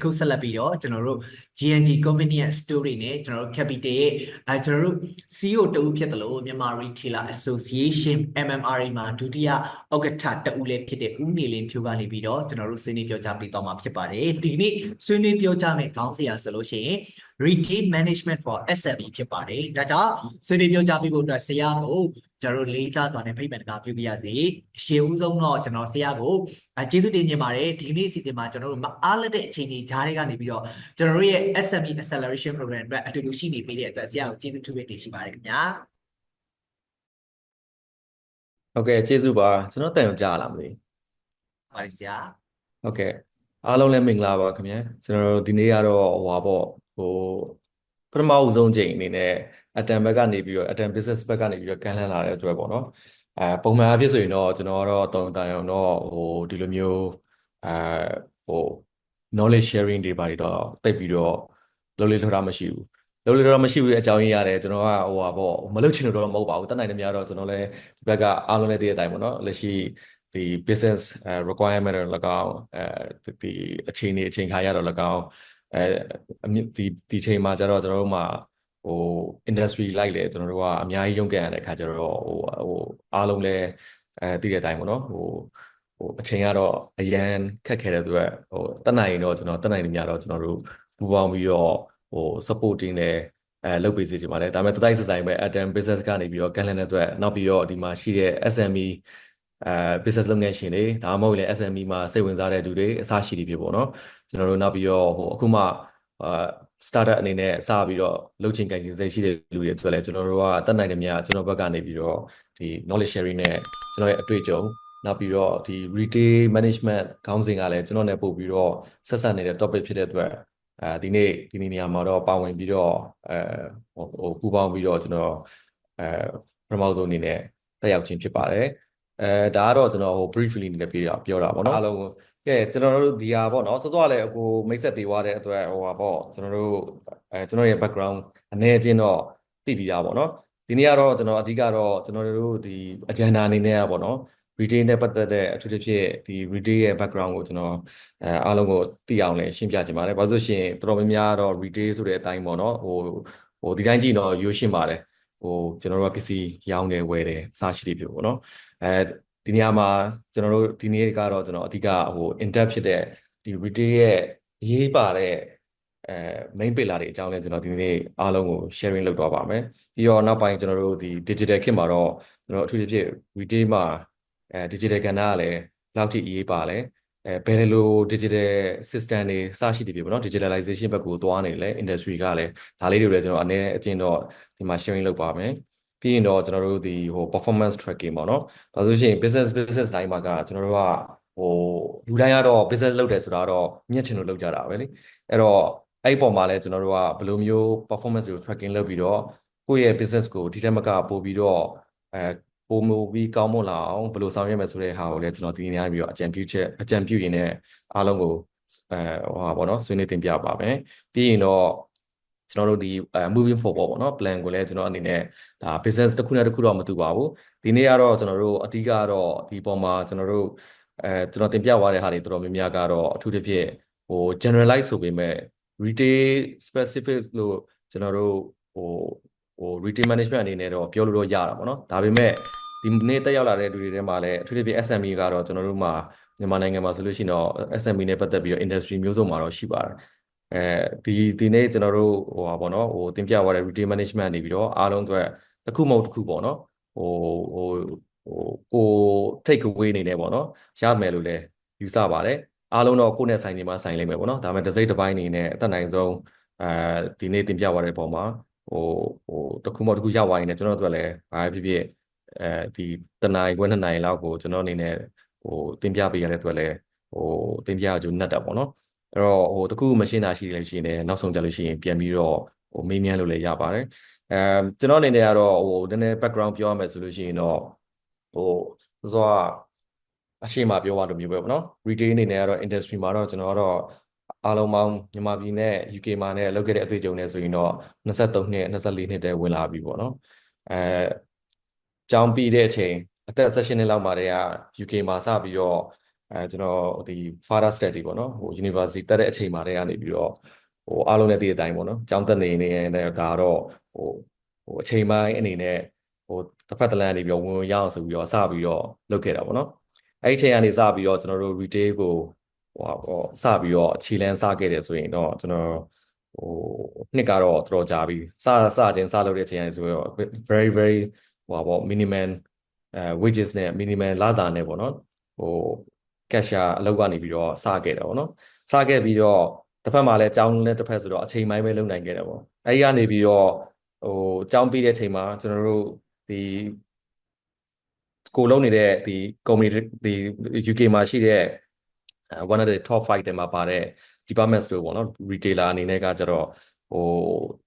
အခုဆက်လက်ပြီးတော့ကျွန်တော်တို့ GNG Company ရဲ့ story နဲ့ကျွန်တော်တို့ Capital ရဲ့အဲကျွန်တော်တို့ CEO တဦးဖြစ်တယ်လို့မြန်မာ Retailer Association MMRA မှာဒုတိယဥက္ကဋ္ဌတဦးလည်းဖြစ်တဲ့ဦးနေလင်းဖြိုးကနေပြီးတော့ကျွန်တော်တို့ဆွေးနွေးပြောကြားပေးသွားမှာဖြစ်ပါတယ်ဒီနေ့ဆွေးနွေးပြောကြားမယ့်ခေါင်းစဉ်အရဆိုလို့ရှိရင် Retail Management for SME ဖြစ်ပါတယ်ဒါကြောင့်ဆွေးနွေးပြောကြားပေးဖို့အတွက်ဆရာကိုကျွန်တော်တို့လေးစားစွာနဲ့ဖိတ်မယ်တကားပြုပြရစီရှေ့ဦးဆုံးတော့ကျွန်တော်ဆရာကိုအဲကျေးဇူးတင်နေပါတယ်ဒီနေ့အစီအစဉ်မှာကျွန်တော်တို့မအားလက်တဲ့အချိန်ကြီးဂျားတွေကနေပြီးတော့ကျွန်တော်တို့ရဲ့ SME Acceleration Program အတွက်အတူတူရှိနေပေးတဲ့အတွက်ဆရာကိုကျေးဇူးထူးပဲတင်ရှိပါတယ်ခင်ဗျာဟုတ်ကဲ့ကျေးဇူးပါကျွန်တော်တန်ရုံကြားလာမလို့ပါတယ်ဆရာဟုတ်ကဲ့အားလုံးလည်းမင်္ဂလာပါခင်ဗျာကျွန်တော်တို့ဒီနေ့ကတော့ဟိုပါပေါ့ ဟိုပထမအဆုံးချိန်အနေနဲ့အတန်ဘက်ကနေပြီးတော့အတန် business ဘက်ကနေပြီးတော့ကန်လှမ်းလာတဲ့အတွက်ပေါ့နော်အဲပုံမှန်အဖြစ်ဆိုရင်တော့ကျွန်တော်ကတော့တောင်းတန်အောင်တော့ဟိုဒီလိုမျိုးအဲဟို knowledge sharing တွေပါတော့တိတ်ပြီးတော့လုံးလေးလှတာမရှိဘူးလုံးလေးလှတာမရှိဘူးအကြောင်းရင်းရတယ်ကျွန်တော်ကဟိုပါပေါ့မလုပ်ချင်လို့တော့မဟုတ်ပါဘူးတတ်နိုင်တယ်များတော့ကျွန်တော်လည်းဒီဘက်ကအားလုံးလည်းတည့်တဲ့အတိုင်းပေါ့နော်လက်ရှိဒီ business requirement တွေ၎င်းအဲဒီအချိန်နေအချိန်ခါရတော့၎င်း အဲဒီဒီချိန်မှာကျတော့ကျွန်တော်တို့မှာဟို industry လိုက်လေကျွန်တော်တို့ကအများကြီးရုန်းကန်ရတဲ့အခါကျတော့ဟိုဟိုအားလုံးလည်းအဲတည့်တဲ့အတိုင်းပေါ့နော်ဟိုဟိုအချိန်ကတော့အရန်ခက်ခဲတဲ့အတွက်ဟိုတက်နိုင်ရင်တော့ကျွန်တော်တက်နိုင်နေများတော့ကျွန်တော်တို့ပူပေါင်းပြီးတော့ဟို supporting နဲ့အဲလုပ်ပေးစေချင်ပါတယ်ဒါပေမဲ့တတိုက်စဆိုင်ပဲ Atom business ကနေပြီးတော့ကန်လန်တဲ့အတွက်နောက်ပြီးတော့ဒီမှာရှိတဲ့ SME အဲ business လုပ်ငန်းရှင်တွေဒါမှမဟုတ်လည်း SME မှာစိတ်ဝင်စားတဲ့လူတွေအစရှိတွေဖြစ်ပေါ့နော်ကျွန်တော်တို့နောက်ပြီးတော့ဟိုအခုမှအာ startup အနေနဲ့စပြီးတော့လုပ်ချင်ကြိုင်ချင်စိတ်ရှိတဲ့လူတွေအတွက်လည်းကျွန်တော်တို့ကတက်နိုင်တယ်များကျွန်တော်ဘက်ကနေပြီးတော့ဒီ knowledge sharing နဲ့ကျွန်တော်ရဲ့အတွေ့အကြုံနောက်ပြီးတော့ဒီ retail management ခေါင်းစဉ်ကလည်းကျွန်တော်နဲ့ပို့ပြီးတော့ဆက်ဆက်နေတဲ့ topic ဖြစ်တဲ့အတွက်အဲဒီနေ့ဒီနေ့နေရာမှာတော့ပါဝင်ပြီးတော့အဲဟိုပူပေါင်းပြီးတော့ကျွန်တော်အဲပထမဆုံးအနေနဲ့တက်ရောက်ခြင်းဖြစ်ပါတယ် အဲဒါကတော့ကျွန်တော်ဟို briefly အနေနဲ့ပြောပြောတာပေါ့နော်အားလုံးကဲကျွန်တော်တို့ဒီဟာပေါ့နော်စောစောကလည်းအကိုမိတ်ဆက်ပေးသွားတဲ့အတွက်ဟိုဟာပေါ့ကျွန်တော်တို့အဲကျွန်တော်ရဲ့ background အနေအချင်းတော့သိပြီးသားပေါ့နော်ဒီနေ့ကတော့ကျွန်တော်အဓိကတော့ကျွန်တော်တို့ဒီ agenda အနေနဲ့ပေါ့နော် retail နဲ့ပတ်သက်တဲ့အထူးသဖြင့်ဒီ retail ရဲ့ background ကိုကျွန်တော်အဲအားလုံးကိုသိအောင်လည်းရှင်းပြချင်ပါတယ်။ဘာလို့ဆိုရှင်တော်တော်များများတော့ retail ဆိုတဲ့အတိုင်းပေါ့နော်ဟိုဟိုဒီတိုင်းကြည့်တော့ရိုးရှင်းပါတယ်။ဟိုကျွန်တော်တို့ကပစ္စည်းရောင်းတယ်ဝယ်တယ်အစားရှိတယ်ဖြစ်ပေါ့နော်။ အဲဒီနေရာမှာကျွန်တော်တို့ဒီနေ့ကတော့ကျွန်တော်အဓိကဟို in depth ဖြစ်တဲ့ဒီ retail ရဲ့အရေးပါတဲ့အဲ main pillar တွေအကြောင်းလည်းကျွန်တော်ဒီနေ့အားလုံးကို sharing လုပ်တော့ပါမယ်။ပြီးတော့နောက်ပိုင်းကျွန်တော်တို့ဒီ digital ခေတ်မှာတော့ကျွန်တော်အထူးသဖြင့် retail မှာအဲ digital ကဏ္ဍကလည်းဘယ်လောက်ထိအရေးပါလဲအဲဘယ်လို digital system တွေစရှိတည်ပြီပေါ့နော် digitalization ဘက်ကိုသွားနေလဲ industry ကလည်းဒါလေးတွေလည်းကျွန်တော်အနေအချင်းတော့ဒီမှာ sharing လုပ်ပါမယ် ပြီးရင်တော့ကျွန်တော်တို့ဒီဟို performance tracking ပေါ့နော်ဒါဆိုရှင် business business တိုင်းမှာကကျွန်တော်တို့ကဟိုလူတိုင်းကတော့ business လုပ်တယ်ဆိုတာတော့မြင့်ချင်လို့လုပ်ကြတာပဲလေအဲ့တော့အဲ့ဒီပုံမှာလည်းကျွန်တော်တို့ကဘယ်လိုမျိုး performance ကို tracking လုပ်ပြီးတော့ကိုယ့်ရဲ့ business ကိုဒီထက်မကပို့ပြီးတော့အဲပိုမိုပြီးကောင်းမွန်လာအောင်ဘယ်လိုဆောင်ရွက်မယ်ဆိုတဲ့ဟာကိုလည်းကျွန်တော်ဒီနေ့ညပြီးတော့အကြံပြုချက်အကြံပြုရင်းနဲ့အားလုံးကိုအဲဟိုဟာပေါ့နော်ဆွေးနွေးတင်ပြပါမယ်ပြီးရင်တော့ ကျွန်တော်တို့ဒီ moving forward ပေါ့နော် plan ကိုလည်းကျွန်တော်အနေနဲ့ဒါ business တစ်ခုနဲ့တစ်ခုတော့မတူပါဘူးဒီနေ့ကတော့ကျွန်တော်တို့အတိကတော့ဒီပေါ်မှာကျွန်တော်တို့အဲကျွန်တော်တင်ပြသွားတဲ့ဟာတွေတော်တော်များများကတော့အထူးသဖြင့်ဟို generalize ဆိုပေမဲ့ retail specific လို့ကျွန်တော်တို့ဟိုဟို retail management အနေနဲ့တော့ပြောလို့တော့ရတာပေါ့နော်ဒါပေမဲ့ဒီနေ့တက်ရောက်လာတဲ့လူတွေထဲမှာလည်းအထူးသဖြင့် SME ကတော့ကျွန်တော်တို့မှာမြန်မာနိုင်ငံမှာဆိုလို့ရှိရင်တော့ SME နဲ့ပတ်သက်ပြီးတော့ industry မျိုးစုံမှာတော့ရှိပါတယ် အဲဒီဒီနေ့ကျွန်တော်တို့ဟိုပါပေါ့နော်ဟိုတင်ပြသွားတဲ့ retail management နေပြီးတော့အားလုံးအတွက်တစ်ခုမဟုတ်တစ်ခုပေါ့နော်ဟိုဟိုဟိုကို take away နေနေပေါ့နော်ရမယ်လို့လည်းယူဆပါတယ်အားလုံးတော့ကိုယ့်နဲ့ဆိုင်နေမှာဆိုင်လိမ့်မယ်ပေါ့နော်ဒါပေမဲ့တစ်စိတ်တစ်ပိုင်းနေနဲ့အသက်နိုင်ဆုံးအဲဒီနေ့တင်ပြသွားတဲ့ပုံမှာဟိုဟိုတစ်ခုမဟုတ်တစ်ခုရသွားရင်လည်းကျွန်တော်တို့အတွက်လည်းဘာဖြစ်ဖြစ်အဲဒီတနာရီခွဲနှစ်နာရီလောက်ကိုကျွန်တော်အနေနဲ့ဟိုတင်ပြပေးရတဲ့အတွက်လည်းဟိုတင်ပြကြုံနှက်တာပေါ့နော် အဲ့တော့ဟိုတခုမရှင်းတာရှိတယ်ရှိရင်နောက်ဆုံးကြလို့ရှိရင်ပြန်ပြီးတော့ဟိုမေးမြန်းလို့လည်းရပါတယ်အဲကျွန်တော်အနေနဲ့ကတော့ဟိုနည်းနည်း background ပြောရမယ်ဆိုလို့ရှိရင်တော့ဟိုဆိုတော့အရှိမပြောရလို့မျိုးပဲပေါ့နော် retail အနေနဲ့ကတော့ industry မှာတော့ကျွန်တော်ကတော့အားလုံးပေါင်းမြန်မာပြည်နဲ့ UK မှာနဲ့လုပ်ခဲ့တဲ့အတွေ့အကြုံနဲ့ဆိုရင်တော့23နှစ်24နှစ်တည်းဝင်လာပြီပေါ့နော်အဲကျောင်းပြီးတဲ့အချိန်အသက်16နှစ်လောက်မှာတည်းက UK မှာစပြီးတော့ အဲကျွန်တော်ဒီ further study ပေါ့နော်ဟို university တက်တဲ့အချိန်မှာတည်းကနေပြီးတော့ဟိုအားလုံးနဲ့တည်တဲ့အတိုင်းပေါ့နော်ကျောင်းတက်နေနေဒါတော့ဟိုဟိုအချိန်ပိုင်းအနေနဲ့ဟိုတစ်ဖက်တစ်လမ်းကနေပြီးတော့ဝင်ဝင်ရအောင်ဆိုပြီးတော့စပြီးတော့လုပ်ခဲ့တာပေါ့နော်အဲ့ဒီအချိန်ကနေစပြီးတော့ကျွန်တော်တို့ retail ကိုဟိုပေါ့စပြီးတော့ခြေလန်းစခဲ့တယ်ဆိုရင်တော့ကျွန်တော်ဟိုနှစ်ကတော့တော်တော်ကြာပြီစစချင်းစလုပ်တဲ့အချိန်ကနေဆိုတော့ very very ဟိုပေါ့ minimum အဲ wages နဲ့ minimum လစာနဲ့ပေါ့နော်ဟို cashier အလုပ်ကနေပြီးတော့စခဲ့တယ်ပေါ့နော်စခဲ့ပြီးတော့တစ်ဖက်မှာလည်းအကြောင်းနဲ့တစ်ဖက်ဆိုတော့အချိန်ပိုင်းပဲလုပ်နိုင်ခဲ့တယ်ပေါ့အဲဒီကနေပြီးတော့ဟိုအကြောင်းပြီးတဲ့အချိန်မှာကျွန်တော်တို့ဒီကိုလုံးနေတဲ့ဒီ company ဒီ UK မှာရှိတဲ့ one of the top 5တွေမှာပါတဲ့ department store ပေါ့နော် retailer အနေနဲ့ကကျတော့ဟို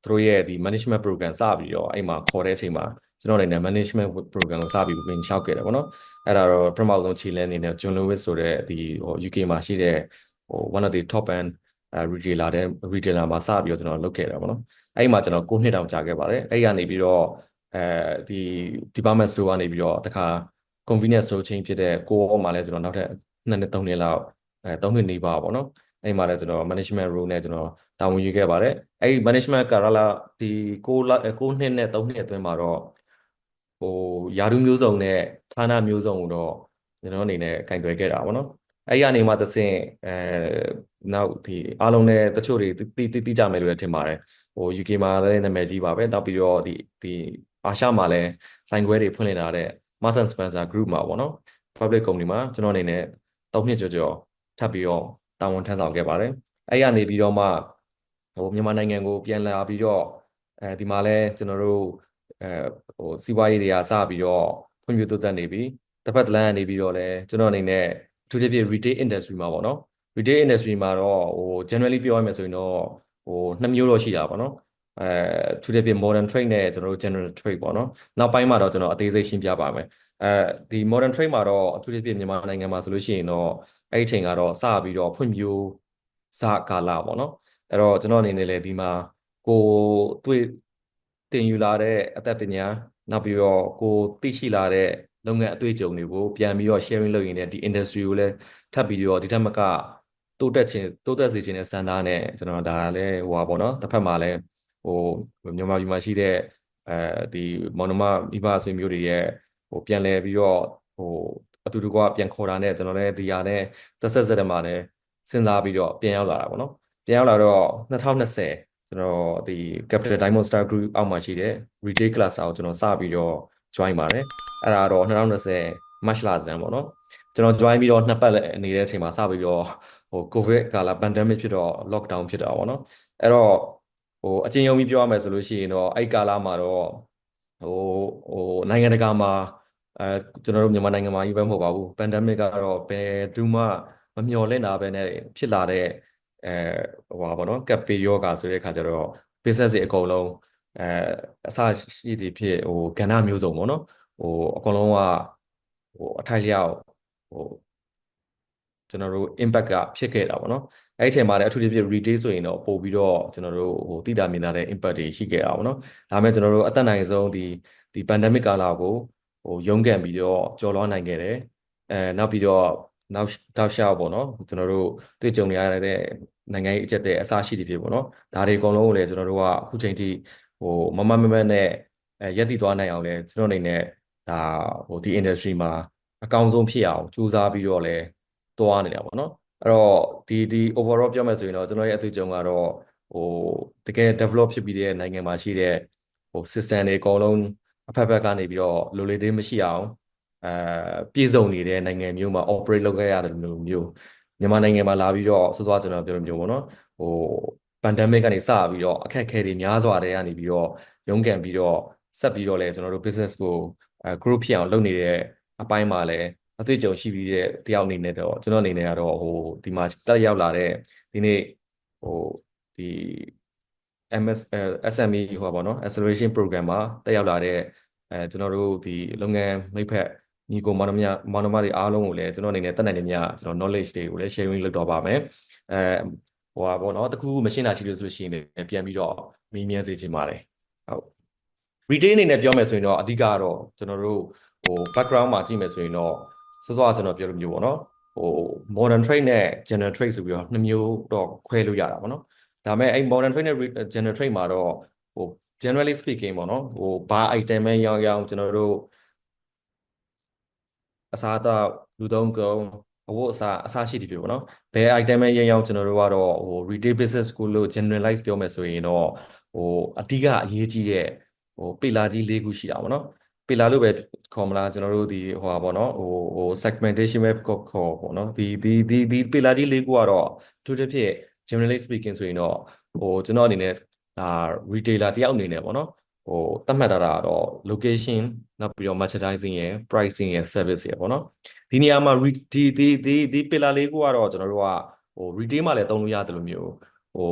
သူတို့ရဲ့ဒီ management program စပြီးတော့အဲ့မှာခေါ်တဲ့အချိန်မှာ ကျွန်တော်အနေနဲ့ management program ကိုစပြီးပြင်လျှောက်ခဲ့တယ်ပေါ့နော်အဲ့ဒါတော့ပထမဆုံးခြေလှမ်းအနေနဲ့ John Lewis ဆိုတဲ့ဒီဟို UK မှာရှိတဲ့ဟို one of the top end retailer တဲ့ retailer မှာစပြီးတော့ကျွန်တော်လုပ်ခဲ့တာပေါ့နော်အဲ့ဒီမှာကျွန်တော်9နှစ်တောင်ကြာခဲ့ပါတယ်အဲ့ဒီကနေပြီးတော့အဲဒီ department store ကနေပြီးတော့တခါ convenience store chain ဖြစ်တဲ့ကိုအောမှာလည်းကျွန်တော်နောက်ထပ်2နှစ်3နှစ်လောက်အဲ3နှစ်နေပါပေါ့နော်အဲ့မှာလည်းကျွန်တော် management role နဲ့ကျွန်တော်တာဝန်ယူခဲ့ပါတယ်အဲ့ဒီ management ကာလဒီ6လ9နှစ်နဲ့3နှစ်အတွင်းမှာတော့ ဟိုယာတုမျိုးစုံနဲ့ဌာနမျိုးစုံကိုတော့ကျွန်တော်အနေနဲ့ကင်တွယ်ခဲ့တာပေါ့နော်အဲ့ဒီကနေမှသစင်အဲနောက်ဒီအားလုံးနဲ့တချို့တွေတိတိတိကြမယ်လို့လည်းထင်ပါတယ်ဟို UK မှာလည်းနာမည်ကြီးပါပဲနောက်ပြီးတော့ဒီဒီအာရှမှာလည်းဆိုင်ခွဲတွေဖွင့်လှစ်လာတဲ့ Marks and Spencer Group မှာပေါ့နော် public company မှာကျွန်တော်အနေနဲ့၃နှစ်ကျော်ကျော်ထပ်ပြီးတော့တာဝန်ထမ်းဆောင်ခဲ့ပါတယ်အဲ့ရနေပြီးတော့မှဟိုမြန်မာနိုင်ငံကိုပြန်လာပြီးတော့အဲဒီမှာလဲကျွန်တော်တို့ အဲဟိုစီးပွားရေးတွေကစပြီးတော့ဖွံ့ဖြိုးတိုးတက်နေပြီတစ်ဖက်တစ်လမ်းကနေပြီးတော့လဲကျွန်တော်အနေနဲ့အထူးသဖြင့် retail industry မှာပေါ့နော် retail industry မှာတော့ဟို generally ပြောရမယ်ဆိုရင်တော့ဟိုနှစ်မျိုးတော့ရှိတာပေါ့နော်အဲထူးထူးဖြင့် modern trade နဲ့ကျွန်တော်တို့ general trade ပေါ့နော်နောက်ပိုင်းမှာတော့ကျွန်တော်အသေးစိတ်ရှင်းပြပါမယ်အဲဒီ modern trade မှာတော့အထူးသဖြင့်မြန်မာနိုင်ငံမှာဆိုလို့ရှိရင်တော့အဲ့ဒီချိန်ကတော့စပြီးတော့ဖွံ့ဖြိုးစကာလပေါ့နော်အဲ့တော့ကျွန်တော်အနေနဲ့လည်းဒီမှာကိုတွေ့ တင်ယူလာတဲ့အသက်ပညာနောက်ပြီးတော့ကိုသိရှိလာတဲ့လုပ်ငန်းအတွေ့အကြုံတွေကိုပြန်ပြီးတော့ sharing လုပ်ရင်းနဲ့ဒီ industry ကိုလည်းထပ်ပြီးတော့ဒီထက်မကတိုးတက်ခြင်းတိုးတက်စေခြင်းနဲ့စံတာနဲ့ကျွန်တော်ဒါလည်းဟိုပါပေါ့နော်တစ်ဖက်မှာလည်းဟိုမြန်မာပြည်မှာရှိတဲ့အဲဒီမောင်နှမမိဘဆွေမျိုးတွေရဲ့ဟိုပြန်လဲပြီးတော့ဟိုအတူတူကပြန်ခေါ်တာနဲ့ကျွန်တော်လည်းဒီဟာနဲ့သက်ဆက်ဆက်တမှာလည်းစဉ်းစားပြီးတော့ပြန်ရောက်လာတာပေါ့နော်ပြန်ရောက်လာတော့2020 ကျွန်တော်ဒီ Capital Diamond Star Group အောက်မှာရှိတဲ့ retail cluster ကိုကျွန်တော်စပြီးတော့ join ပါတယ်အဲ့ဒါတော့2020 March လဆန်းပေါ့နော်ကျွန်တော် join ပြီးတော့နှစ်ပတ်နေတဲ့အချိန်မှာစပြီးတော့ဟို COVID ကာလ pandemic ဖြစ်တော့ lockdown ဖြစ်တာပေါ့နော်အဲ့တော့ဟိုအချင်းယုံပြီးပြောရမယ်ဆိုလို့ရှိရင်တော့အဲ့ကာလမှာတော့ဟိုဟိုနိုင်ငံတကာမှာအဲကျွန်တော်တို့မြန်မာနိုင်ငံမှာကြီးပဲမဟုတ်ပါဘူး pandemic ကတော့ဘယ်သူမှမမျှော်လင့်တာပဲနဲ့ဖြစ်လာတဲ့ အဲဟိုပါဘောနော်ကပ်ပေယောဂါဆိုတဲ့အခါကျတော့ business တွေအကုန်လုံးအဲအစရှိတွေဖြစ်ဟိုကဏ္ဍမျိုးစုံပေါ့နော်ဟိုအကုန်လုံးကဟိုအထိုက်လျောက်ဟိုကျွန်တော်တို့ impact ကဖြစ်ခဲ့တာပေါ့နော်အဲ့ဒီအချိန်မှာလည်းအထူးသဖြင့် retail ဆိုရင်တော့ပို့ပြီးတော့ကျွန်တော်တို့ဟိုတိတာမြင်တာတဲ့ impact တွေရှိခဲ့တာပေါ့နော်ဒါပေမဲ့ကျွန်တော်တို့အသက်နိုင်ဆုံးဒီဒီ pandemic ကာလကိုဟိုရုန်းကန်ပြီးတော့ကျော်လွှားနိုင်ခဲ့တယ်အဲနောက်ပြီးတော့နောက်တောက်လျှောက်ပေါ့နော်ကျွန်တော်တို့တွေ့ကြုံနေရတဲ့ နိုင်ငံရေးအကျက်တဲ့အစားရှိတွေဖြစ်ပေါ့နော်ဒါတွေအကုန်လုံးကိုလည်းကျွန်တော်တို့ကအခုချိန်ထိဟိုမမမမနဲ့အဲရက်တည်သွားနိုင်အောင်လဲကျွန်တော်အနေနဲ့ဒါဟိုဒီ industry မှာအကောင်းဆုံးဖြစ်အောင်ကြိုးစားပြီးတော့လဲသွားနေတာပေါ့နော်အဲ့တော့ဒီဒီ overall ပြောမယ်ဆိုရင်တော့ကျွန်တော်ရဲ့အတွေ့အကြုံကတော့ဟိုတကယ် develop ဖြစ်ပြီးတဲ့နိုင်ငံမှာရှိတဲ့ဟို system တွေအကုန်လုံးအဖက်ဖက်ကနေပြီးတော့လိုလေသေးမရှိအောင်အဲပြည်စုံနေတဲ့နိုင်ငံမျိုးမှာ operate လုပ်ခဲ့ရတယ်လို့မျိုး မြန်မာနိုင်ငံမှာလာပြီးတော့စောစောကျွန်တော်ပြောလို့မျိုးပေါ့နော်ဟို pandemic ကနေစပြီးတော့အခက်အခဲတွေများစွာတဲ့ကနေပြီးတော့ရုန်းကန်ပြီးတော့ဆက်ပြီးတော့လဲကျွန်တော်တို့ business ကိုအဲ group ဖြစ်အောင်လုပ်နေတဲ့အပိုင်းမှာလည်းအတွေ့အကြုံရှိပြီးတဲ့တယောက်အနေနဲ့တော့ကျွန်တော်အနေနဲ့ကတော့ဟိုဒီမှာတက်ရောက်လာတဲ့ဒီနေ့ဟိုဒီ MS SME ဟိုပါနော် acceleration program မှာတက်ရောက်လာတဲ့အဲကျွန်တော်တို့ဒီလုပ်ငန်းမိဖက် ညီကိုမောင်နှမမောင်နှမတွေအားလုံးကိုလည်းကျွန်တော်အနေနဲ့တက်နိုင်နေမြကျွန်တော် knowledge တွေကိုလည်း sharing လုပ်တော့ပါမယ်အဲဟိုပါပေါ့နော်တခုခုမရှင်းတာရှိလို့ဆိုရှင်လည်းပြန်ပြီးတော့မေးမြန်းစေချင်ပါတယ်ဟုတ် retail အနေနဲ့ပြောမယ်ဆိုရင်တော့အဓိကတော့ကျွန်တော်တို့ဟို background မှာကြည့်မယ်ဆိုရင်တော့စောစောကကျွန်တော်ပြောလို့မျိုးပေါ့နော်ဟို modern trade နဲ့ general trade ဆိုပြီးတော့နှစ်မျိုးတော့ခွဲလို့ရတာပေါ့နော်ဒါပေမဲ့အဲ့ modern trade နဲ့ general trade မှာတော့ဟို generally speaking ပေါ့နော်ဟိုဘာ item ပဲရောင်းရောင်းကျွန်တော်တို့ အစားအသောက်လူသုံးကုန်အဝတ်အစားအစားရှိတည်ပြီပေါ့နော်ဘယ် item ပဲရောင်းရောင်းကျွန်တော်တို့ကတော့ဟို retail business ကိုလို့ generalize ပြောမယ်ဆိုရင်တော့ဟိုအတိကအရေးကြီးတဲ့ဟိုပေလာကြီး၄ခုရှိတာပေါ့နော်ပေလာလို့ပဲခေါ်မလားကျွန်တော်တို့ဒီဟိုပါပေါ့နော်ဟိုဟို segmentation ပဲခေါ်ခေါ်ပေါ့နော်ဒီဒီဒီဒီပေလာကြီး၄ခုကတော့အထူးသဖြင့် generally speaking ဆိုရင်တော့ဟိုကျွန်တော်အနေနဲ့ဒါ retailer တယောက်အနေနဲ့ပေါ့နော် ဟိုသတ်မှတ်ထားတာတော့ location နောက်ပြီးတော့ merchandising ရယ် pricing ရယ် service ရယ်ပေါ့နော်ဒီနေရာမှာဒီဒီဒီဒီ pillar လေးခုကတော့ကျွန်တော်တို့ကဟို retail မှာလည်းသုံးလို့ရတယ်လို့မျိုးဟို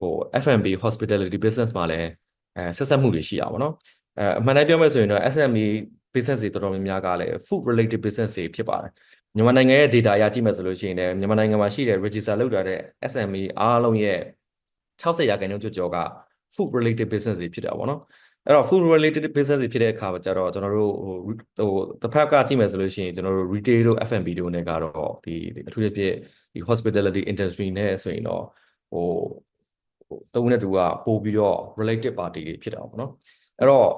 ဟို F&B hospitality business မှာလည်းအဲဆက်ဆက်မှုတွေရှိတာပေါ့နော်အဲအမှန်တမ်းပြောမယ်ဆိုရင်တော့ SME business တွေတော်တော်များများကလည်း food related business တွေဖြစ်ပါတယ်မြန်မာနိုင်ငံရဲ့ data အရကြည့်မယ်ဆိုလို့ရှိရင်လည်းမြန်မာနိုင်ငံမှာရှိတဲ့ register လုပ်ထားတဲ့ SME အားလုံးရဲ့60ရာခိုင်နှုန်းကျော်ကျော်က food related business တွေဖြစ်တာပေါ့နော် အဲ့တော့ food related business တွေဖြစ်တဲ့အခါမှာကျတော့ကျွန်တော်တို့ဟိုဟိုတစ်ဖက်ကကြည့်မယ်ဆိုလို့ရှိရင်ကျွန်တော်တို့ retail တို့ F&B တို့နဲ့ကတော့ဒီအထူးသဖြင့်ဒီ hospitality industry နဲ့ဆိုရင်တော့ဟိုတုံးနဲ့တူကပို့ပြီးတော့ related party တွေဖြစ်တာပေါ့နော်အဲ့တော့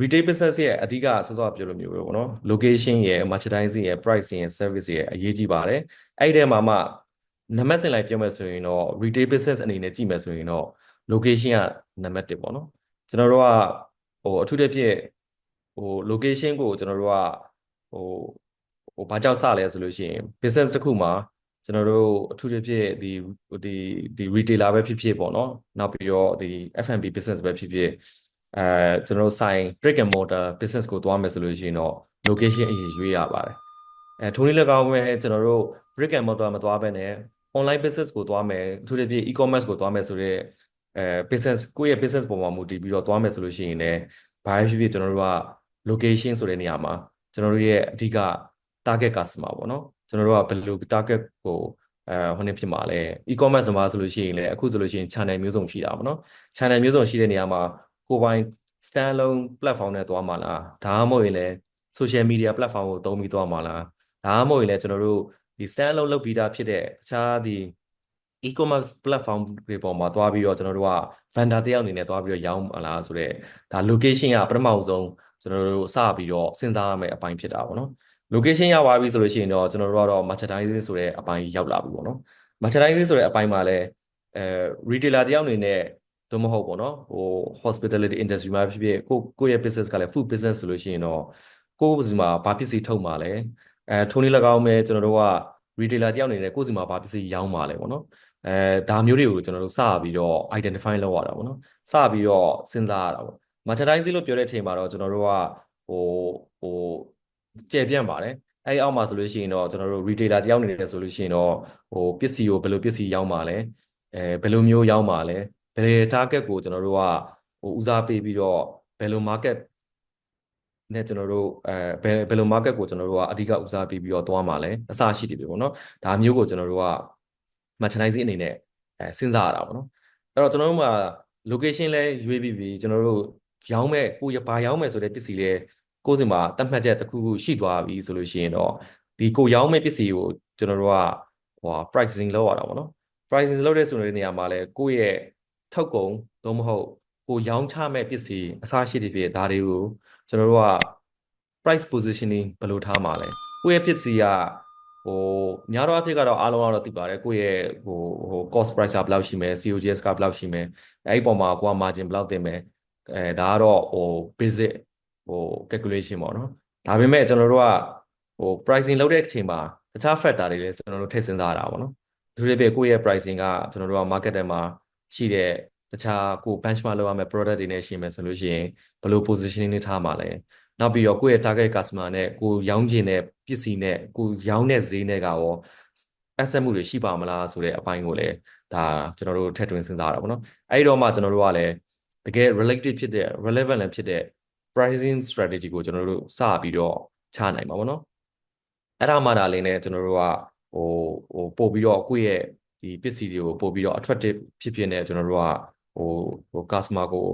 retail business ရဲ့အဓိကစောစောပြောလို့မျိုးပဲပေါ့နော် location ရယ် merchandising ရယ် pricing ရယ် service ရယ်အရေးကြီးပါတယ်အဲ့ဒီထဲမှာမှနံပါတ်စဉ်လိုက်ပြောမယ်ဆိုရင်တော့ retail business အနေနဲ့ကြည့်မယ်ဆိုရင်တော့ location ကနံပါတ်1ပေါ့နော်ကျွန်တော်တို့က ဟိုအထူးသဖြင့်ဟို location ကိုကျွန်တော်တို့ကဟိုဟိုဘာကြောင့်စလဲဆိုလို့ရှိရင် business တစ်ခုမှာကျွန်တော်တို့အထူးသဖြင့်ဒီဒီဒီ retailer ပဲဖြစ်ဖြစ်ပေါ့နော်နောက်ပြီးတော့ဒီ F&B business ပဲဖြစ်ဖြစ်အဲကျွန်တော်တို့ဆိုင် brick and mortar business ကိုသွားမယ်ဆိုလို့ရှိရင်တော့ location အရင်ရွေးရပါတယ်အဲထိုနည်းလည်းကောင်းပဲကျွန်တော်တို့ brick and mortar မသွားဘဲနဲ့ online business ကိုသွားမယ်အထူးသဖြင့် e-commerce ကိုသွားမယ်ဆိုတော့ အဲ business ကိုယ့်ရဲ့ business ပုံမှာမူတည်ပြီးတော့သွားမယ်ဆိုလို့ရှိရင်လည်းဘာဖြစ်ဖြစ်ကျွန်တော်တို့က location ဆိုတဲ့နေရာမှာကျွန်တော်တို့ရဲ့အဓိက target customer ပေါ့နော်ကျွန်တော်တို့ကဘယ်လို target ကိုအဲဟိုနေ့ဖြစ်မှာလဲ e-commerce မှာဆိုလို့ရှိရင်လည်းအခုဆိုလို့ရှိရင် channel မျိုးစုံရှိတာပေါ့နော် channel မျိုးစုံရှိတဲ့နေရာမှာကိုပိုင် stand alone platform နဲ့သွားမှာလားဒါမှမဟုတ်ရင်လည်း social media platform ကိုသုံးပြီးသွားမှာလားဒါမှမဟုတ်ရင်လည်းကျွန်တော်တို့ဒီ stand alone လုပ်ပြီးသားဖြစ်တဲ့အခြားဒီ e-commerce platform တွေပေါ်မှာသွားပြီးတော့ကျွန်တော်တို့က vendor တယောက်အနေနဲ့သွားပြီးတော့ရောင်းမလားဆိုတော့ဒါ location ကပထမဆုံးကျွန်တော်တို့စပြီးတော့စဉ်းစားရမယ့်အပိုင်းဖြစ်တာပေါ့နော် location ရသွားပြီဆိုလို့ရှိရင်တော့ကျွန်တော်တို့ကတော့ merchandising ဆိုတဲ့အပိုင်းရောက်လာပြီပေါ့နော် merchandising ဆိုတဲ့အပိုင်းမှာလည်းအဲ retailer တယောက်အနေနဲ့သို့မဟုတ်ပေါ့နော်ဟို hospitality industry မှာဖြစ်ဖြစ်ကိုကိုယ့်ရဲ့ business ကလည်း food business ဆိုလို့ရှိရင်တော့ကိုယ့်စီမှာဘာပစ္စည်းထုတ်မှာလဲအဲထိုနည်း၎င်းပဲကျွန်တော်တို့က retailer တယောက်အနေနဲ့ကိုယ့်စီမှာဘာပစ္စည်းရောင်းမှာလဲပေါ့နော် အဲဒါမျိုးတွေကိုကျွန်တော်တို့စပြီးတော့ identify လုပ်ရတာပေါ့နော်စပြီးတော့စဉ်းစားရတာပေါ့ merchandising လို့ပြောတဲ့အချိန်မှာတော့ကျွန်တော်တို့ကဟိုဟိုကျယ်ပြန့်ပါတယ်အဲ့အောက်မှာဆိုလို့ရှိရင်တော့ကျွန်တော်တို့ retailer တယောက်အနေနဲ့ဆိုလို့ရှိရင်တော့ဟိုပစ္စည်းကိုဘယ်လိုပစ္စည်းရောင်းမှာလဲအဲဘယ်လိုမျိုးရောင်းမှာလဲဘယ် target ကိုကျွန်တော်တို့ကဟိုဦးစားပေးပြီးတော့ဘယ်လို market နဲ့ကျွန်တော်တို့အဲဘယ်ဘယ်လို market ကိုကျွန်တော်တို့ကအဓိကဦးစားပေးပြီးတော့သွားမှာလဲအစရှိတယ်ပြီပေါ့နော်ဒါမျိုးကိုကျွန်တော်တို့က merchandising အနေနဲ့အဲစဉ်းစားရတာပေါ့နော်အဲ့တော့ကျွန်တော်တို့မှာ location လဲရွေးပြီးပြီကျွန်တော်တို့ရောင်းမဲ့ကိုရဘာရောင်းမဲ့ဆိုတဲ့ပစ္စည်းလဲကိုယ်စင်မှာတတ်မှတ်ချက်တစ်ခုခုရှိသွားပြီဆိုလို့ရှိရင်တော့ဒီကိုရောင်းမဲ့ပစ္စည်းကိုကျွန်တော်တို့ကဟို pricing လောက်ရတာပေါ့နော် pricing လောက်တဲ့ဆိုတဲ့နေရာမှာလဲကိုယ့်ရဲ့ထုတ်ကုန်သို့မဟုတ်ကိုရောင်းချမဲ့ပစ္စည်းအစားရှိတဲ့ဖြစ်ဒါတွေကိုကျွန်တော်တို့က price positioning ဘယ်လိုထားမှာလဲကိုယ့်ရဲ့ပစ္စည်းက ဟိုများတော့အဖြစ်ကတော့အားလုံးကတော့သိပါတယ်ကိုယ့်ရဲ့ဟိုဟို cost price ကဘယ်လောက်ရှိမယ် COGS ကဘယ်လောက်ရှိမယ်အဲ့ဒီပုံမှာကိုက margin ဘယ်လောက်တင်မယ်အဲဒါကတော့ဟို basic ဟို calculation ပေါ့နော်ဒါပေမဲ့ကျွန်တော်တို့ကဟို pricing လုပ်တဲ့အချိန်မှာတခြား factor တွေလည်းကျွန်တော်တို့ထည့်စဉ်းစားတာပေါ့နော်ဒီလိုပဲကိုယ့်ရဲ့ pricing ကကျွန်တော်တို့က market ထဲမှာရှိတဲ့တခြားကို benchmark လုပ်ရမယ့် product တွေနဲ့ရှိမယ်ဆိုလို့ရှိရင်ဘယ်လို positioning နဲ့ထားမှာလဲ နောက်ပြီးတော့ကိုယ့်ရဲ့ target customer နဲ့ကိုရောင်းချင်တဲ့ပစ္စည်းနဲ့ကိုရောင်းတဲ့ဈေးနဲ့ကရောအဆက်မှုတွေရှိပါမလားဆိုတဲ့အပိုင်းကိုလည်းဒါကျွန်တော်တို့ထည့်သွင်းစဉ်းစားတာပေါ့နော်အဲဒီတော့မှကျွန်တော်တို့ကလည်းတကယ် related ဖြစ်တဲ့ relevant လည်းဖြစ်တဲ့ pricing strategy ကိုကျွန်တော်တို့စပြီးတော့ချနိုင်ပါဘောနော်အဲ့ဒါမှဒါလေးနဲ့ကျွန်တော်တို့ကဟိုဟိုပို့ပြီးတော့ကိုယ့်ရဲ့ဒီပစ္စည်းတွေကိုပို့ပြီးတော့ attractive ဖြစ်ဖြစ်နေကျွန်တော်တို့ကဟိုဟို customer ကို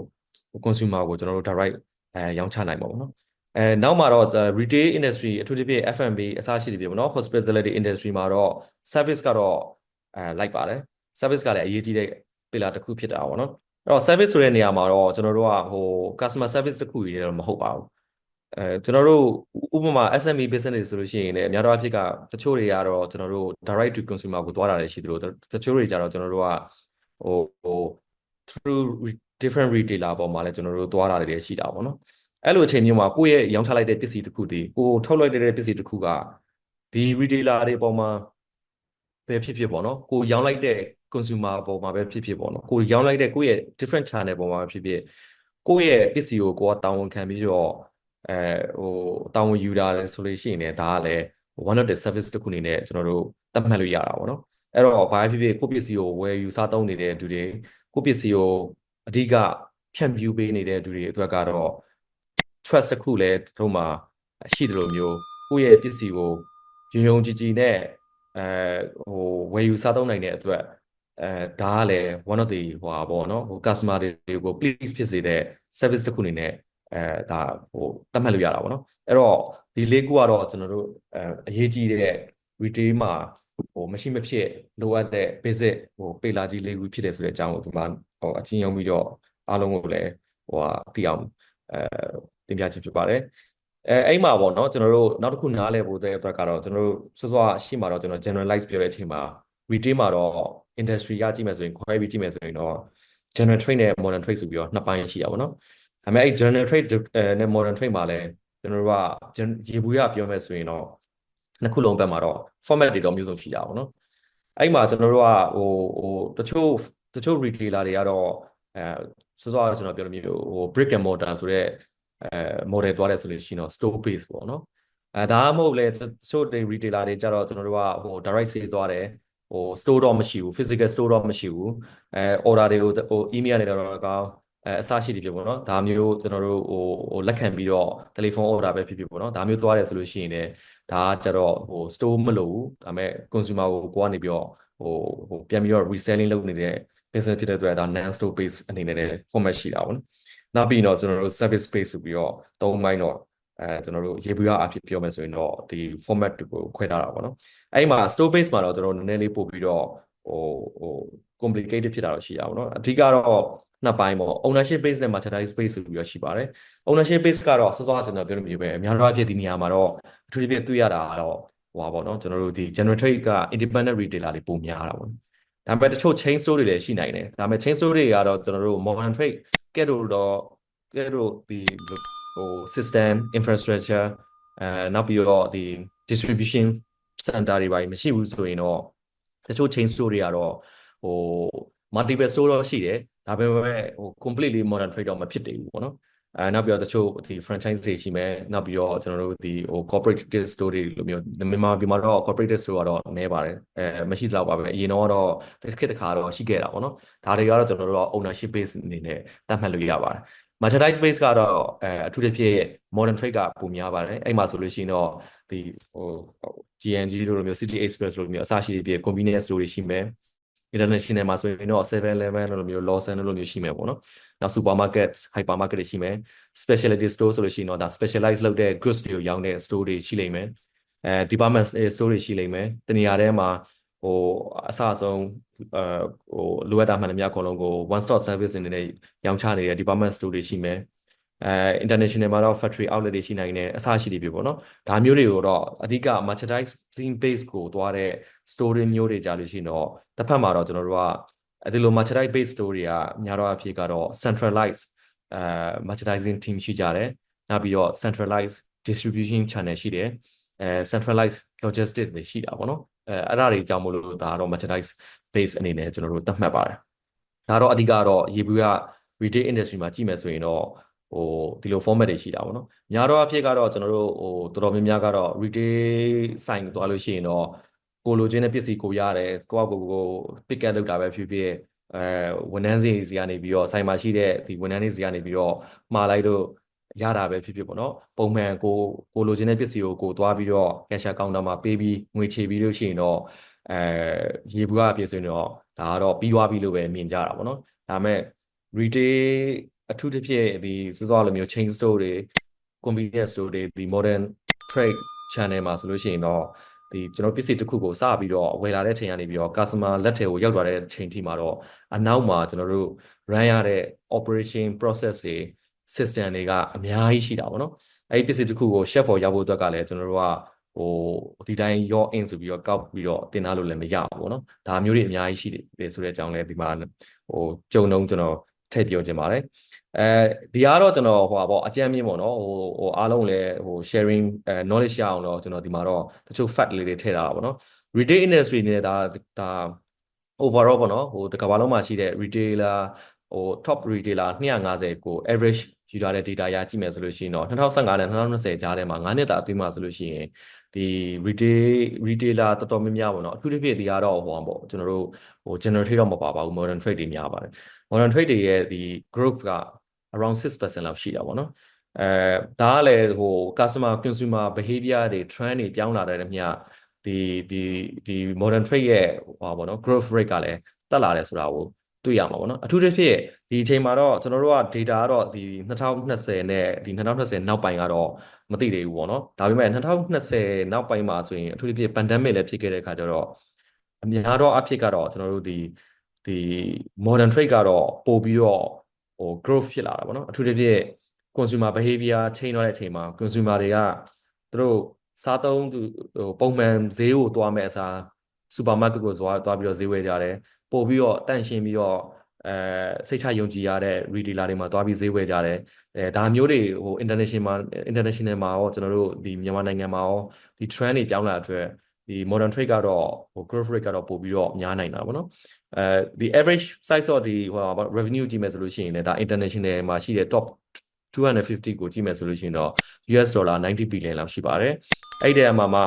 consumer ကိုကျွန်တော်တို့ direct အဲရောင်းချနိုင်ပါဘောနော် အဲနောက်မှာတော့ retail industry အထူးသဖြင့် F&B အစရှိတယ်ပြပေါ့နော် hospitality industry မှာတော့ service ကတော့အဲလိုက်ပါတယ် service ကလည်းအရေးကြီးတဲ့ pillar တစ်ခုဖြစ်တာပေါ့နော်အဲ့တော့ service ဆိုတဲ့နေရာမှာတော့ကျွန်တော်တို့ကဟို customer service တစ်ခုကြီးတော့မဟုတ်ပါဘူးအဲကျွန်တော်တို့ဥပမာ SME business ဆိုလို့ရှိရင်လည်းအများတော်အဖြစ်ကတချို့တွေကတော့ကျွန်တော်တို့ direct to consumer ကိုသွားတာလည်းရှိသလိုတချို့တွေကြတော့ကျွန်တော်တို့ကဟိုဟို through different retailer ပေါ်မှာလည်းကျွန်တော်တို့သွားတာတွေရှိတာပေါ့နော် အဲ့လိုအချိန်မျိုးမှာကိုယ့်ရဲ့ရောင်းချလိုက်တဲ့ပစ္စည်းတစ်ခုတည်းကိုထုတ်လိုက်တဲ့ပစ္စည်းတစ်ခုကဒီ retailer တွေပေါ်မှာပဲဖြစ်ဖြစ်ပေါ့နော်ကိုရောင်းလိုက်တဲ့ consumer ပေါ်မှာပဲဖြစ်ဖြစ်ပေါ့နော်ကိုရောင်းလိုက်တဲ့ကိုယ့်ရဲ့ different channel ပေါ်မှာပဲဖြစ်ဖြစ်ကိုယ့်ရဲ့ပစ္စည်းကိုကိုကတာဝန်ခံပြီးတော့အဲဟိုတာဝန်ယူတာလဲဆိုလို့ရှိရင်လည်းဒါကလည်း one of the service တစ်ခုအနေနဲ့ကျွန်တော်တို့သတ်မှတ်လို့ရတာပေါ့နော်အဲ့တော့ဘာဖြစ်ဖြစ်ကိုယ့်ပစ္စည်းကိုဝယ်ယူစားသုံးနေတဲ့သူတွေကိုယ့်ပစ္စည်းကိုအဓိကဖြန့်ဖြူးပေးနေတဲ့သူတွေအတွက်ကတော့ trust တစ်ခုလည်းတို့မှာရှိတယ်လို့မျိုးကိုယ့်ရဲ့ပစ္စည်းကိုယုံယုံကြည်ကြည်နဲ့အဲဟိုဝယ်ယူစားသုံးနိုင်တဲ့အတွက်အဲဒါကလည်း one of the ဟိုပါပေါ့နော်ဟို customer တွေကို please ဖြစ်စေတဲ့ service တစ်ခုအနေနဲ့အဲဒါဟိုသတ်မှတ်လို့ရတာပေါ့နော်အဲ့တော့ဒီလေးခုကတော့ကျွန်တော်တို့အဲအရေးကြီးတဲ့ retail မှာဟိုမရှိမဖြစ်လိုအပ်တဲ့ basic ဟိုပေလာကြီးလေးခုဖြစ်တယ်ဆိုတဲ့အကြောင်းကိုဒီမှာဟိုအချင်းရောက်ပြီးတော့အားလုံးကိုလည်းဟိုဟာသိအောင်အဲ တင်ပြခြင်းဖြစ်ပါတယ်အဲအဲ့မှာပေါ့နော်ကျွန်တော်တို့နောက်တစ်ခုနားလည်ဖို့တဲ့အတွက်ကတော့ကျွန်တော်တို့စောစောရှိမှာတော့ကျွန်တော် generalize ပြောတဲ့အချိန်မှာ retail မှာတော့ industry ကကြည့်မယ်ဆိုရင်ခွဲပြီးကြည့်မယ်ဆိုရင်တော့ general trade နဲ့ modern trade ဆိုပြီးတော့နှစ်ပိုင်းရှိတာပေါ့နော်ဒါပေမဲ့အဲ့ general trade နဲ့ modern trade မှာလည်းကျွန်တော်တို့ကရေဘူးရပြောမယ်ဆိုရင်တော့နှစ်ခုလုံးဘက်မှာတော့ format တွေတော့မျိုးစုံရှိတာပေါ့နော်အဲ့မှာကျွန်တော်တို့ကဟိုဟိုတချို့တချို့ retailer တွေကတော့အဲစောစောကျွန်တော်ပြောလို့မျိုးဟို brick and mortar ဆိုတဲ့ အဲ model သွားတယ်ဆိုလို့ရှိရင်တော့ store base ပေါ့နော်အဲဒါမှမဟုတ်လဲတချို့ retailer တွေကြတော့ကျွန်တော်တို့ကဟို direct sale သွားတယ်ဟို store တော့မရှိဘူး physical store တော့မရှိဘူးအဲ order တွေကိုဟို email နဲ့တော့ကောင်းအဲအစရှိတယ်ဖြစ်ပေါ့နော်ဒါမျိုးကျွန်တော်တို့ဟိုဟိုလက်ခံပြီးတော့တယ်လီဖုန်း order ပဲဖြစ်ဖြစ်ပေါ့နော်ဒါမျိုးသွားတယ်ဆိုလို့ရှိရင်လည်းဒါကကြတော့ဟို store မလို့ဘူးဒါပေမဲ့ consumer ကိုကိုကနေပြီးတော့ဟိုဟိုပြန်ပြီးတော့ reselling လုပ်နေတဲ့ business ဖြစ်တဲ့အတွက်ဒါ non store base အနေနဲ့လည်း format ရှိတာပေါ့နော် နောက်ပြီးတော့ကျွန်တော်တို့ service space ဆိုပြီးတော့သုံးပိုင်းတော့အဲကျွန်တော်တို့ရေဘူးရအဖြစ်ပြောမယ်ဆိုရင်တော့ဒီ format ကိုခွဲထားတာပေါ့နော်အဲ့မှာ store base မှာတော့ကျွန်တော်နည်းနည်းလေးပို့ပြီးတော့ဟိုဟို complicated ဖြစ်တာတော့ရှိတာပေါ့နော်အဓိကတော့နှစ်ပိုင်းပေါ့ ownership base နဲ့ merchandise base ဆိုပြီးတော့ရှိပါတယ် ownership base ကတော့စောစောကျွန်တော်ပြောလို့မျိုးပဲအများအားဖြင့်ဒီနေရာမှာတော့အထူးသဖြင့်တွေ့ရတာကတော့ဟိုပါပေါ့နော်ကျွန်တော်တို့ဒီ general trade က independent retailer တွေပုံများတာပေါ့ဒါပေမဲ့တချို့ chain store တွေလည်းရှိနိုင်တယ်ဒါပေမဲ့ chain store တွေကတော့ကျွန်တော်တို့ modern trade ကဲ့သို့တော့ကဲ့သို့ဒီဟို system infrastructure အဲနောက်ပြီးတော့ဒီ distribution center တွေပါမရှိဘူးဆိုရင်တော့တချို့ chain store တွေကတော့ဟို multiple store တော့ရှိတယ်ဒါပေမဲ့ဟို completely modern trade တော့မဖြစ်သေးဘူးပေါ့နော် အဲနောက်ပြီးတော့တချို့ဒီ franchise တွေရှိမယ်နောက်ပြီးတော့ကျွန်တော်တို့ဒီဟို corporate store တွေလိုမျိုးမြန်မာပြည်မှာတော့ corporate store ကတော့နည်းပါတယ်အဲမရှိတော့ပါပဲအရင်တော့တော့တစ်ခေတ်တစ်ခါတော့ရှိခဲ့တာပေါ့နော်ဒါတွေကတော့ကျွန်တော်တို့က ownership base အနေနဲ့သတ်မှတ်လို့ရပါတယ် merchandise base ကတော့အဲအထူးသဖြင့် modern trade ကပုံများပါတယ်အဲ့မှာဆိုလို့ရှိရင်တော့ဒီဟို GNG လိုလိုမျိုး City Express လိုမျိုးအစရှိတဲ့ convenience store တွေရှိမယ် international မှာဆိုရင်တော့ 7-Eleven လိုမျိုး Lawson လိုမျိုးရှိမယ်ပေါ့နော် နောက် supermarket hypermarket တွေရှိမယ် specialty store ဆိုလို့ရှိရင်တော့ဒါ specialize လုပ်တဲ့ goods တွေကိုရောင်းတဲ့ store တွေရှိလိမ့်မယ်အဲ department store တွေရှိလိမ့်မယ်တနေရာထဲမှာဟိုအစအဆုံးအဲဟိုလိုအပ်တာမှန်သမျှအကုန်လုံးကို one stop service အနေနဲ့ရောင်းချနေတဲ့ department store တွေရှိမယ်အဲ international မှာတော့ factory outlet တွေရှိနိုင်တယ်အစရှိတွေပြီပေါ့နော်ဒါမျိုးတွေကိုတော့အဓိက merchandising base ကိုသွားတဲ့ store တွေမျိုးတွေကြာလို့ရှိရင်တော့တစ်ဖက်မှာတော့ကျွန်တော်တို့က အဲဒီလို merchandise base store တွေကများတော့အဖြစ်ကတော့ centralized အဲ merchandising team ရှိကြတယ်နောက်ပြီးတော့ centralized distribution channel ရှိတယ်အဲ centralized logistics တွေရှိတာပေါ့နော်အဲအဲ့ဒါတွေကြောင့်မို့လို့ဒါကတော့ merchandise base အနေနဲ့ကျွန်တော်တို့သတ်မှတ်ပါတယ်ဒါတော့အဓိကတော့ရေဘူးက retail industry မှာကြည့်မယ်ဆိုရင်တော့ဟိုဒီလို format တွေရှိတာပေါ့နော်များတော့အဖြစ်ကတော့ကျွန်တော်တို့ဟိုတော်တော်များများကတော့ retail ဆိုင်သွားလို့ရှိရင်တော့ ကိုလိုချင်တဲ့ပစ္စည်းကိုရတယ်ကိုယ့်အကိုကို pick up လုပ်တာပဲဖြစ်ဖြစ်အဲဝန်ထမ်းစီစီကနေပြီးတော့ဆိုင်မှာရှိတဲ့ဒီဝန်ထမ်းတွေစီကနေပြီးတော့မှားလိုက်လို့ရတာပဲဖြစ်ဖြစ်ပေါ့နော်ပုံမှန်ကိုကိုလိုချင်တဲ့ပစ္စည်းကိုကိုသွားပြီးတော့ cashier counter မှာပေးပြီးငွေချေပြီးလို့ရှိရင်တော့အဲရေဘူးကအပြည့်ဆိုရင်တော့ဒါကတော့ပြီးသွားပြီလို့ပဲမြင်ကြတာပေါ့နော်ဒါပေမဲ့ retail အထူးသဖြင့်ဒီစောစောလိုမျိုး chain store တွေဟ convenience store တွေဒီ modern trade channel မှာဆိုလို့ရှိရင်တော့ ဒီကျွန်တော်ပစ္စည်းတစ်ခုကိုစပြီးတော့ဝယ်လာတဲ့ချိန်ကနေပြီးတော့ customer လက်ထဲကိုရောက်သွားတဲ့ချိန်ထိမှာတော့အနောက်မှာကျွန်တော်တို့ run ရတဲ့ operation process တွေ system တွေကအများကြီးရှိတာပေါ့နော်အဲ့ဒီပစ္စည်းတစ်ခုကို chef ပေါ်ရောက်ဖို့အတွက်ကလည်းကျွန်တော်တို့ကဟိုဒီတိုင်းရော in ဆိုပြီးတော့ကောက်ပြီးတော့တင်ထားလို့လည်းမရဘူးပေါ့နော်ဒါမျိုးတွေအများကြီးရှိတယ်ဆိုတဲ့အကြောင်းလည်းဒီမှာဟိုကြုံတော့ကျွန်တော်ထည့်ပြောချင်ပါတယ် အဲဒီကတော့ကျွန်တော်ဟိုပါပေါ့အကြမ်းမြင့်ပေါ့နော်ဟိုဟိုအားလုံးလည်းဟို sharing အဲ knowledge ရအောင်တော့ကျွန်တော်ဒီမှာတော့တချို့ fact လေးတွေထည့်ထားတာပေါ့နော် retail industry နဲ့ဒါဒါ overall ပေါ့နော်ဟိုတကမ္ဘာလုံးမှာရှိတဲ့ retailer ဟို top retailer 250ကို average ယူထားတဲ့ data ရကြည့်မယ်ဆိုလို့ရှိရင်တော့2015နဲ့2020ကြားထဲမှာ9နှစ်တာအတွင်းမှာဆိုလို့ရှိရင်ဒီ retail retailer တော်တော်များများပေါ့နော်အထူးသဖြင့်ဒီကတော့ဟိုပေါ့ကျွန်တော်တို့ဟို general trade တော့မပါပါဘူး modern trade တွေများပါတယ် modern trade တွေရဲ့ဒီ growth က around 6%လောက်ရှိတာပေါ့နော်အဲဒါကလည်းဟို customer consumer behavior တွေ trend တွေပြောင်းလာတဲ့မြတ်ဒီဒီဒီ modern trade ရဲ့ဟိုပါပေါ့နော် growth rate ကလည်းတက်လာတယ်ဆိုတာကိုတွေ့ရမှာပေါ့နော်အထူးသဖြင့်ဒီအချိန်မှာတော့ကျွန်တော်တို့က data ကတော့ဒီ2020နဲ့ဒီ2020နောက်ပိုင်းကတော့မသိသေးဘူးပေါ့နော်ဒါပေမဲ့2020နောက်ပိုင်းမှာဆိုရင်အထူးသဖြင့် pandemic လည်းဖြစ်ခဲ့တဲ့အခါကျတော့အများတော့အဖြစ်ကတော့ကျွန်တော်တို့ဒီဒီ modern trade ကတော့ပို့ပြီးတော့ဟို growth ဖြစ်လာတာပေါ့နော်အထူးသဖြင့် consumer behavior change တော့တဲ့အချိန်မှာ consumer တွေကသူတို့စားသုံးသူဟိုပုံမှန်ဈေးကိုသွားမဲ့အစား supermarket ကိုသွားသွားပြီးတော့ဈေးဝယ်ကြတယ်ပို့ပြီးတော့တန့်ရှင်းပြီးတော့အဲစိတ်ချယုံကြည်ရတဲ့ retailer တွေမှာသွားပြီးဈေးဝယ်ကြတယ်အဲဒါမျိုးတွေဟို international မှာ international မှာရောကျွန်တော်တို့ဒီမြန်မာနိုင်ငံမှာရောဒီ trend တွေပြောင်းလာတဲ့အတွက် ဒီ modern trade ကတော့ဟို growth rate ကတော့ပို့ပြီးတော့များနိုင်တာပေါ့နော်အဲဒီ average size of ဒီဟို revenue ကြည့်မယ်ဆိုလို့ရှိရင်လည်းဒါ international မှာရှိတဲ့ top 250ကိုကြည့်မယ်ဆိုလို့ရှိရင်တော့ US dollar 90 billion လောက်ရှိပါတယ်အဲ့ဒီအမှာမှာ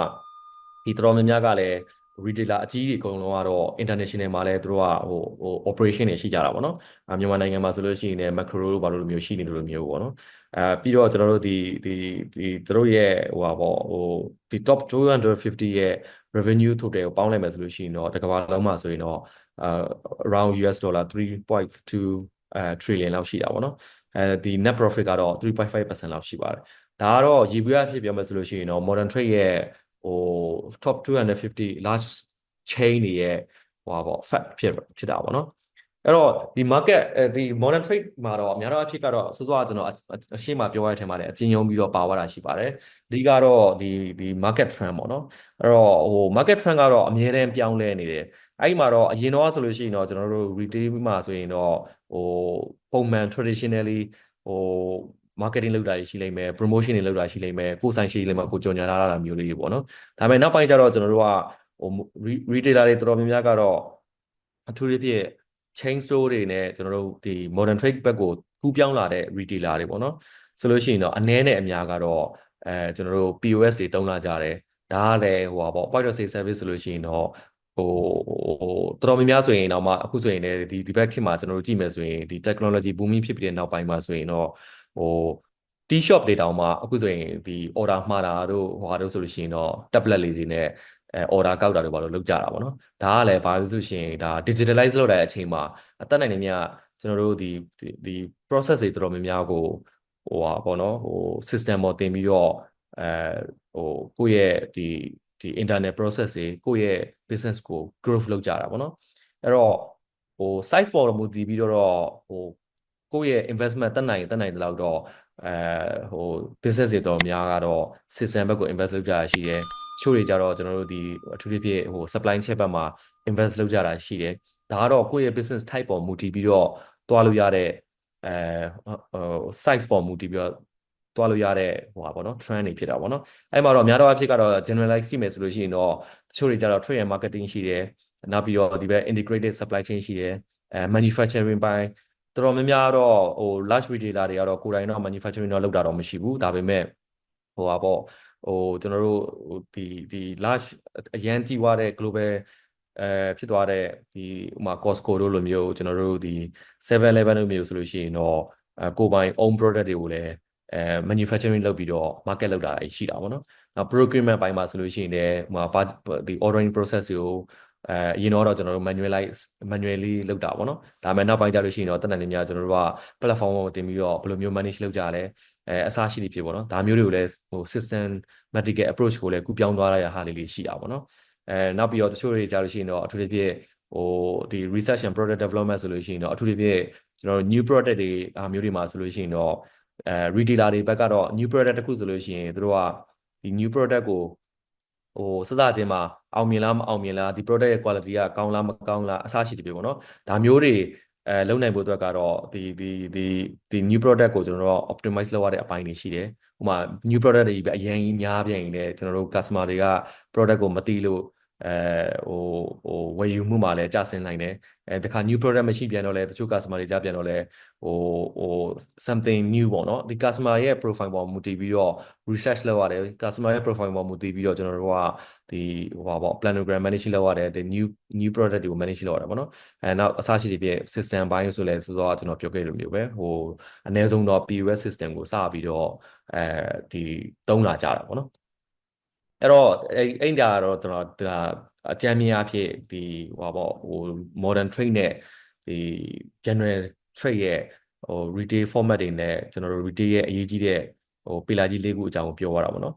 ဒီတော်တော်များများကလည်း retailer အကြီးကြီးအကုန်လုံးကတော့ international မှာလည်းသူတို့ကဟိုဟို operation တွေရှိကြတာပေါ့နော်အမြန်မာနိုင်ငံမှာဆိုလို့ရှိရင်လည်း macro တို့ဘာလို့လိုမျိုးရှိနေလို့လိုမျိုးပေါ့နော် အဲပြီးတော့ကျွန်တော်တို့ဒီဒီဒီသူတို့ရဲ့ဟိုပါပေါ့ဟိုဒီ top 250ရဲ့ revenue total ကိုပေါင်းလိုက်မယ်ဆိုလို့ရှိရင်တော့တစ်ကမ္ဘာလုံးမှာဆိုရင်တော့အာ around US dollar 3.2အဲ trillion လောက်ရှိတာပေါ့နော်အဲဒီ net profit ကတော့3.5%လောက်ရှိပါတယ်ဒါကတော့ရေဘူးရဖြစ်ပြောမယ်ဆိုလို့ရှိရင်တော့ modern trade ရဲ့ဟို top 250 large chain တွေရဲ့ဟိုပါပေါ့ fat ဖြစ်ဖြစ်တာပေါ့နော် အဲ့တော့ဒီ market ဒီ modern trade မှာတော့အများတော့အဖြစ်ကတော့စောစောကကျွန်တော်အရှေ့မှာပြောရတဲ့အထက်မှာလည်းအကျဉ်းယုံပြီးတော့ပါသွားတာရှိပါတယ်အဓိကတော့ဒီဒီ market trend ပေါ့နော်အဲ့တော့ဟို market trend ကတော့အမြဲတမ်းပြောင်းလဲနေတယ်အဲ့ဒီမှာတော့အရင်တော့ဆိုလို့ရှိရင်တော့ကျွန်တော်တို့ retail မှာဆိုရင်တော့ဟိုပုံမှန် traditionally ဟို marketing လုပ်တာရှိလိမ့်မယ် promotion တွေလုပ်တာရှိလိမ့်မယ်ကိုယ်ဆိုင်ရှိလိမ့်မယ်ကိုကြော်ညာလာတာမျိုးလေးတွေပေါ့နော်ဒါပေမဲ့နောက်ပိုင်းကျတော့ကျွန်တော်တို့ကဟို retailer တွေတော်တော်များများကတော့အထူးသဖြင့် chain store တွေနဲ့ကျွန်တော်တို့ဒီ modern trade ဘက်ကိုကူးပြောင်းလာတဲ့ retailer တွေပေါ့နော်ဆိုလို့ရှိရင်တော့အနည်းနဲ့အများကတော့အဲကျွန်တော်တို့ POS တွေတုံးလာကြတယ်ဒါကလည်းဟိုပါပေါ့ point of sale service ဆိုလို့ရှိရင်တော့ဟိုတော်တော်များများဆိုရင်တော့မှအခုဆိုရင်လည်းဒီဒီဘက်ခေတ်မှာကျွန်တော်တို့ကြည့်မယ်ဆိုရင်ဒီ technology booming ဖြစ်ပြီးတဲ့နောက်ပိုင်းမှာဆိုရင်တော့ဟို tea shop တွေတောင်မှအခုဆိုရင်ဒီ order မှားတာတို့ဟိုဟာတို့ဆိုလို့ရှိရင်တော့ tablet လေးတွေနဲ့ အဲ order ကောက်တာတို့ဘာလို့လုပ်ကြတာပေါ့နော်ဒါကလည်းဘာလို့ဆိုရှင်ဒါ digitalize လုပ်တဲ့အချိန်မှာအသက်နိုင်နေမြကျွန်တော်တို့ဒီဒီ process တွေတော်တော်များများကိုဟိုဟာပေါ့နော်ဟို system ပေါ်တင်ပြီးတော့အဲဟိုကိုယ့်ရဲ့ဒီဒီ internet process တွေကိုယ့်ရဲ့ business ကို growth လုပ်ကြတာပေါ့နော်အဲ့တော့ဟို size ပေါ်တော့မူတည်ပြီးတော့ဟိုကိုယ့်ရဲ့ investment တက်နိုင်တက်နိုင်တဲ့လောက်တော့အဲဟို business တွေတော်များကတော့ system ဘက်ကို invest လုပ်ကြရရှိတယ် ချို့တွေကြတော့ကျွန်တော်တို့ဒီအထူးသဖြင့်ဟို supply chain ဘက်မှာ invest လုပ်ကြတာရှိတယ်ဒါကတော့ကိုယ့်ရဲ့ business type ပေါ်မူတည်ပြီးတော့တွားလို့ရတဲ့အဲဟို size ပေါ်မူတည်ပြီးတော့တွားလို့ရတဲ့ဟိုပါပေါ့နော် trend တွေဖြစ်တာပေါ့နော်အဲ့မှာတော့အများတော့အဖြစ်ကတော့ generalize ကြည့်မယ်ဆိုလို့ရှိရင်တော့တချို့တွေကြတော့ trade and marketing ရှိတယ်နောက်ပြီးတော့ဒီဘက် integrated supply chain ရှိတယ်အဲ manufacturing ပိုင်းတော်တော်များများတော့ဟို large retailer တွေကတော့ကိုယ်တိုင်တော့ manufacturing တော့လုပ်တာတော့မရှိဘူးဒါပေမဲ့ဟိုပါပေါ့ ဟိုကျွန်တော်တို့ဒီဒီ large အရန်ကြီးွားတဲ့ global အဲဖြစ်သွားတဲ့ဒီဥမာ Costco တို့လိုမျိုးကျွန်တော်တို့ဒီ 7-Eleven တို့မျိုးဆိုလို့ရှိရင်တော့အဲကိုပိုင် own product တွေကိုလည်းအဲ manufacturing လုပ်ပြီးတော့ market လုပ်တာရှိတာပေါ့နော်။နောက် procurement ပိုင်းမှာဆိုလို့ရှိရင်လည်းဟိုမှာဒီ ordering process ကိုအဲအရင်တော့ကျွန်တော်တို့ manualize manually လုပ်တာပေါ့နော်ဒါပေမဲ့နောက်ပိုင်းကျလို့ရှိရင်တော့တက်နိုင်နေများကျွန်တော်တို့က platform ကိုတင်ပြီးတော့ဘယ်လိုမျိုး manage လုပ်ကြလဲ အဲအစားရှိသည်ဖြစ်ပေါ့နော်ဒါမျိုးတွေကိုလည်းဟို systematic approach ကိုလည်းကူပြောင်းသွားရတဲ့ဟာလေးလေးရှိတာပေါ့နော်အဲနောက်ပြီးတော့တချို့တွေကြာလို့ရှိရင်တော့အထူးသဖြင့်ဟိုဒီ research and product development ဆိုလို့ရှိရင်တော့အထူးသဖြင့်ကျွန်တော်တို့ new product တွေအားမျိုးတွေမှာဆိုလို့ရှိရင်တော့အဲ retailer တွေဘက်ကတော့ new product တစ်ခုဆိုလို့ရှိရင်တို့ကဒီ new product ကိုဟိုစစချင်းမှာအောင်မြင်လားမအောင်မြင်လားဒီ product ရဲ့ quality ကကောင်းလားမကောင်းလားအစရှိတယ်ပြီပေါ့နော်ဒါမျိုးတွေ အဲလုံနိုင်ဖို့အတွက်ကတော့ဒီဒီဒီဒီ new product ကိုကျွန်တော်တို့ optimize လုပ်ရတဲ့အပိုင်းတွေရှိတယ်ဥပမာ new product တွေပဲအရင်ကြီးများပြန်ရင်လည်းကျွန်တော်တို့ customer တွေက product ကိုမသိလို့အဲဟိုဟို ဝယ်ယူမှုမှာလည်းကျဆင်းနိုင်တယ်အဲတခါ new product မရှိပြန်တော့လဲတချို့ customer တွေကြပြန်တော့လဲဟိုဟို something new ပေါ့နော်ဒီ customer ရဲ့ profile ပေါ်မူတည်ပြီးတော့ research လုပ်ရတယ် customer ရဲ့ profile ပေါ်မူတည်ပြီးတော့ကျွန်တော်တို့ကဒီဟိုပါပေါ့ planogram manage လုပ်ရတယ်ဒီ new new product တွေကို manage လုပ်ရတယ်ပေါ့နော်အဲနောက်အစရှိတဲ့ပြ system ဘိုင်းဆိုလဲဆိုတော့ကျွန်တော်ပြောခဲ့လိုမျိုးပဲဟိုအနည်းဆုံးတော့ POS system ကိုစပြီးတော့အဲဒီသုံးလာကြတာပေါ့နော် အဲ့တော့အဲ့အဲ့ဒါကတော့ကျွန်တော်ဒါအကြမ်းမြင်အဖြစ်ဒီဟိုပေါ့ဟို modern trade နဲ့ဒီ general trade ရဲ့ဟို retail format တွေနဲ့ကျွန်တော်တို့ retail ရဲ့အရေးကြီးတဲ့ဟိုပီလာကြီးလေးခုအကြောင်းကိုပြောရတာပေါ့နော်